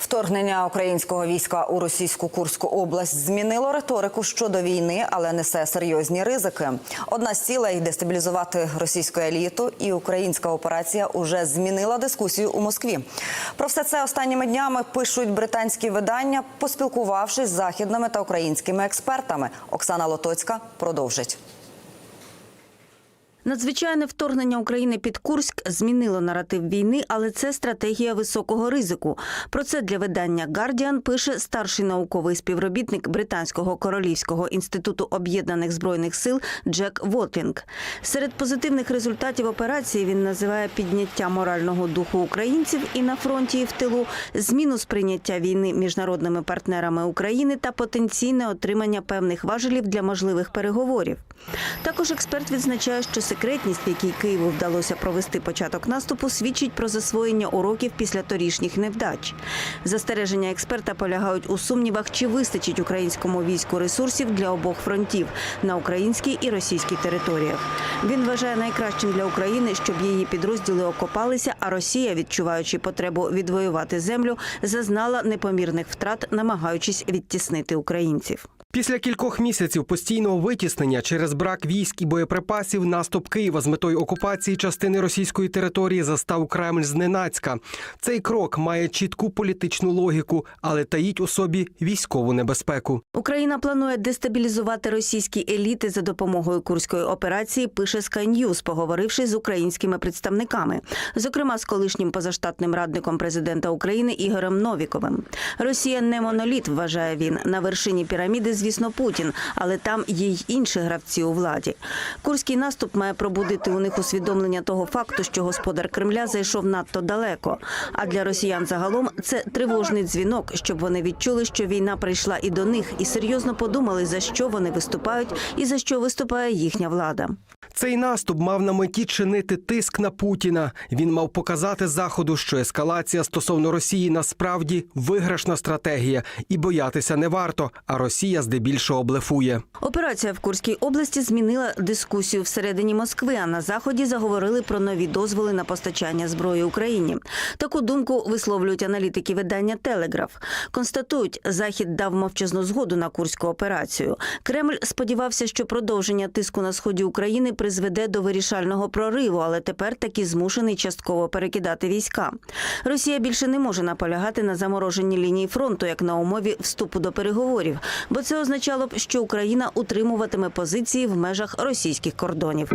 Вторгнення українського війська у російську Курську область змінило риторику щодо війни, але несе серйозні ризики. Одна з цілей дестабілізувати російську еліту, і українська операція уже змінила дискусію у Москві. Про все це останніми днями пишуть британські видання, поспілкувавшись з західними та українськими експертами. Оксана Лотоцька продовжить. Надзвичайне вторгнення України під Курськ змінило наратив війни, але це стратегія високого ризику. Про це для видання Guardian пише старший науковий співробітник Британського королівського інституту об'єднаних збройних сил Джек Вотлінг. Серед позитивних результатів операції він називає підняття морального духу українців і на фронті, і в тилу, зміну сприйняття війни міжнародними партнерами України та потенційне отримання певних важелів для можливих переговорів. Також експерт відзначає, що секретність, в якій Києву вдалося провести початок наступу, свідчить про засвоєння уроків після торішніх невдач. Застереження експерта полягають у сумнівах, чи вистачить українському війську ресурсів для обох фронтів на українській і російській територіях. Він вважає найкращим для України, щоб її підрозділи окопалися, а Росія, відчуваючи потребу відвоювати землю, зазнала непомірних втрат, намагаючись відтіснити українців. Після кількох місяців постійного витіснення через брак військ і боєприпасів наступ Києва з метою окупації частини російської території застав Кремль зненацька. Цей крок має чітку політичну логіку, але таїть у собі військову небезпеку. Україна планує дестабілізувати російські еліти за допомогою курської операції. Пише Sky News, поговоривши з українськими представниками, зокрема з колишнім позаштатним радником президента України Ігорем Новіковим. Росія не моноліт, вважає він. На вершині піраміди, звісно, Путін, але там є й інші гравці у владі. Курський наступ має пробудити у них усвідомлення того факту, що господар Кремля зайшов надто далеко. А для росіян загалом це тривожний дзвінок, щоб вони відчули, що війна прийшла і до них, і серйозно подумали, за що вони виступають і за що виступає їхня влада. Цей наступ мав на меті чинити тиск на Путіна. Він мав показати заходу, що ескалація стосовно Росії насправді виграшна стратегія, і боятися не варто. А Росія здебільшого блефує. Операція в Курській області змінила дискусію всередині Москви. А на заході заговорили про нові дозволи на постачання зброї Україні. Таку думку висловлюють аналітики видання Телеграф. Констатують, захід дав мовчазну згоду на курську операцію. Кремль сподівався, що продовження тиску на сході України призведе до вирішального прориву, але тепер таки змушений частково перекидати війська. Росія більше не може наполягати на замороженні лінії фронту як на умові вступу до переговорів, бо це означало б, що Україна утримуватиме позиції в межах російських кордонів.